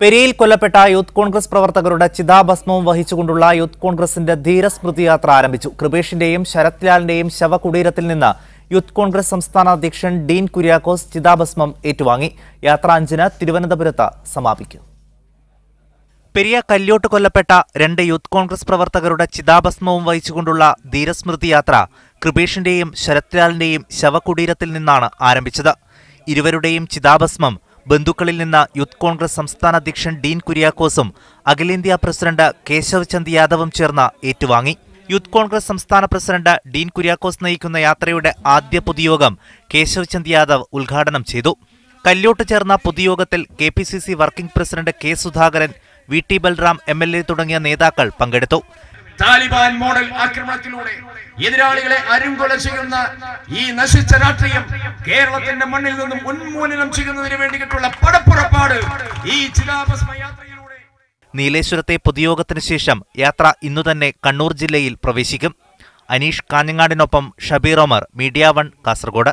പെരിയിൽ കൊല്ലപ്പെട്ട യൂത്ത് കോൺഗ്രസ് പ്രവർത്തകരുടെ ചിതാഭസ്മവും വഹിച്ചുകൊണ്ടുള്ള യൂത്ത് കോൺഗ്രസിന്റെ ധീരസ്മൃതി യാത്ര ആരംഭിച്ചു. കൃപേഷിന്റെയും ശരത് ലാലിന്റെയും ശവകുടീരത്തിൽ നിന്ന് യൂത്ത് കോൺഗ്രസ് സംസ്ഥാന അധ്യക്ഷൻ ഡീൻ കുര്യാക്കോസ് ചിതാഭസ്മം ഏറ്റുവാങ്ങി. യാത്ര അഞ്ചിന് തിരുവനന്തപുരത്ത് സമാപിക്കും. പെരിയ കല്യോട്ട് കൊല്ലപ്പെട്ട രണ്ട് യൂത്ത് കോൺഗ്രസ് പ്രവർത്തകരുടെ ചിതാഭസ്മവും വഹിച്ചുകൊണ്ടുള്ള ധീരസ്മൃതി യാത്ര കൃപേഷിന്റെയും ശരത് ലാലിന്റെയും ശവകുടീരത്തിൽ നിന്നാണ് ആരംഭിച്ചത്. ഇരുവരുടെയും ചിതാഭസ്മം ബന്ധുക്കളിൽ നിന്ന് യൂത്ത് കോൺഗ്രസ് സംസ്ഥാന അധ്യക്ഷൻ ഡീൻ കുര്യാക്കോസും അഖിലേന്ത്യാ പ്രസിഡന്റ് കേശവ് ചന്ദ് യാദവും ചേർന്ന് ഏറ്റുവാങ്ങി. യൂത്ത് കോൺഗ്രസ് സംസ്ഥാന പ്രസിഡന്റ് ഡീൻ കുര്യാക്കോസ് നയിക്കുന്ന യാത്രയുടെ ആദ്യ പൊതുയോഗം കേശവ് ചന്ദ് യാദവ് ഉദ്ഘാടനം ചെയ്തു. കല്യോട്ട് ചേർന്ന പൊതുയോഗത്തിൽ K P C C working president K Sudhakaran V T Balram M L A തുടങ്ങിയ നേതാക്കൾ പങ്കെടുത്തു. താലിബാൻ മോഡൽ ആക്രമണത്തിലൂടെ എതിരാളികളെ അരുംകൊല ചെയ്യുന്ന ഈ നശിച്ച രാഷ്ട്രീയം കേരളത്തിന്റെ മണ്ണിൽ നിന്നും ഉന്മൂലനം ചെയ്യുന്നതിന് വേണ്ടിയിട്ടുള്ള പടപ്പുറപ്പാട് ഈ ചിതാഭസ്മ യാത്രയിലൂടെ. നീലേശ്വരത്തെ പൊതുയോഗത്തിന് ശേഷം യാത്ര ഇന്നു തന്നെ കണ്ണൂർ ജില്ലയിൽ പ്രവേശിക്കും. അനീഷ് കാഞ്ഞങ്ങാടിനൊപ്പം ഷബീർ ഒമർ മീഡിയ വൺ കാസർഗോഡ്.